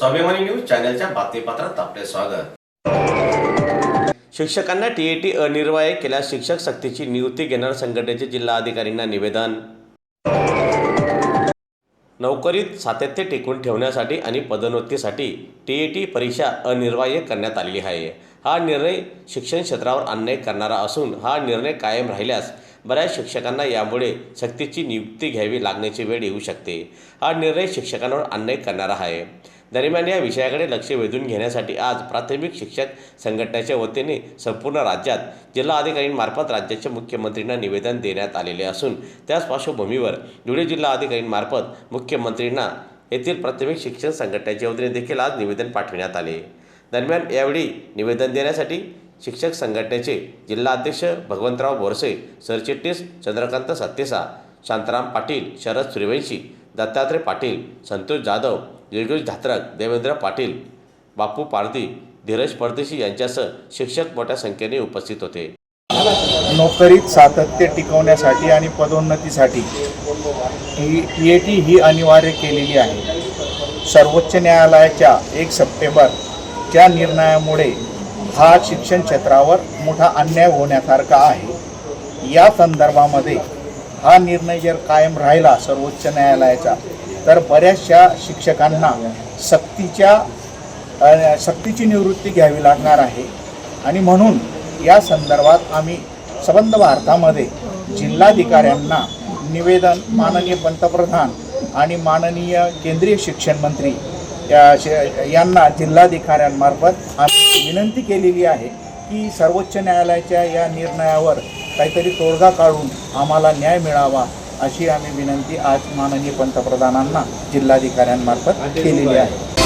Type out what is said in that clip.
स्वाभिमानी न्यूज चॅनलच्या बातमीपत्रात आपले स्वागत. शिक्षकांना टीएटी अनिर्वाय केल्यास शिक्षक सक्तीची नियुक्ती घेणार संघटनेचे जिल्हा अधिकाऱ्यांना निवेदन. नोकरीत सातत्य टिकून ठेवण्यासाठी आणि पदोन्नतीसाठी टीएटी परीक्षा अनिर्वाह्य करण्यात आलेली आहे. हा निर्णय शिक्षण क्षेत्रावर अन्याय करणारा असून हा निर्णय कायम राहिल्यास बऱ्याच शिक्षकांना यामुळे सक्तीची नियुक्ती घ्यावी लागण्याची वेळ येऊ शकते. हा निर्णय शिक्षकांवर अन्याय करणारा आहे. दरम्यान या विषयाकडे लक्ष वेधून घेण्यासाठी आज प्राथमिक शिक्षक संघटनेच्या वतीने संपूर्ण राज्यात जिल्हा अधिकारींमार्फत राज्याच्या मुख्यमंत्र्यांना निवेदन देण्यात आलेले असून त्याच पार्श्वभूमीवर धुळे जिल्हा अधिकारींमार्फत मुख्यमंत्र्यांना येथील प्राथमिक शिक्षण संघटनेच्या वतीने देखील आज निवेदन पाठविण्यात आले. दरम्यान यावेळी निवेदन देण्यासाठी शिक्षक संघटनेचे जिल्हाध्यक्ष भगवंतराव बोरसे सरचिटणीस चंद्रकांत सत्तेसा शांताराम पाटील शरद सूर्यवंशी दत्तात्रय पाटील संतोष जाधव योगेश धात्रक देवेंद्र पाटील बापू पारदी धीरज परदेशी यांच्यासह शिक्षक मोठ्या संख्येने उपस्थित होते. नोकरीत सातत्य टिकवण्यासाठी आणि पदोन्नतीसाठी ही ई ए टी ही अनिवार्य केलेली आहे. सर्वोच्च न्यायालयाच्या एक सप्टेंबरच्या निर्णयामुळे हा शिक्षण क्षेत्रावर मोठा अन्याय होण्यासारखा आहे. या संदर्भामध्ये हा निर्णय जर कायम राहिला सर्वोच्च न्यायालयाचा तर बऱ्याचशा शिक्षकांना सक्तीच्या सक्तीची निवृत्ती घ्यावी लागणार आहे. आणि म्हणून या संदर्भात आम्ही सबंध भारतामध्ये जिल्हाधिकाऱ्यांना निवेदन माननीय पंतप्रधान आणि माननीय केंद्रीय शिक्षण मंत्री या शे- यांना जिल्हाधिकाऱ्यांमार्फत आम्ही विनंती केलेली आहे की सर्वोच्च न्यायालयाच्या या निर्णयावर काहीतरी तोडगा काढून आम्हाला न्याय मिळावा अशी आम्ही विनंती आज माननीय पंतप्रधानांना जिल्हाधिकाऱ्यांमार्फत केलेली आहे.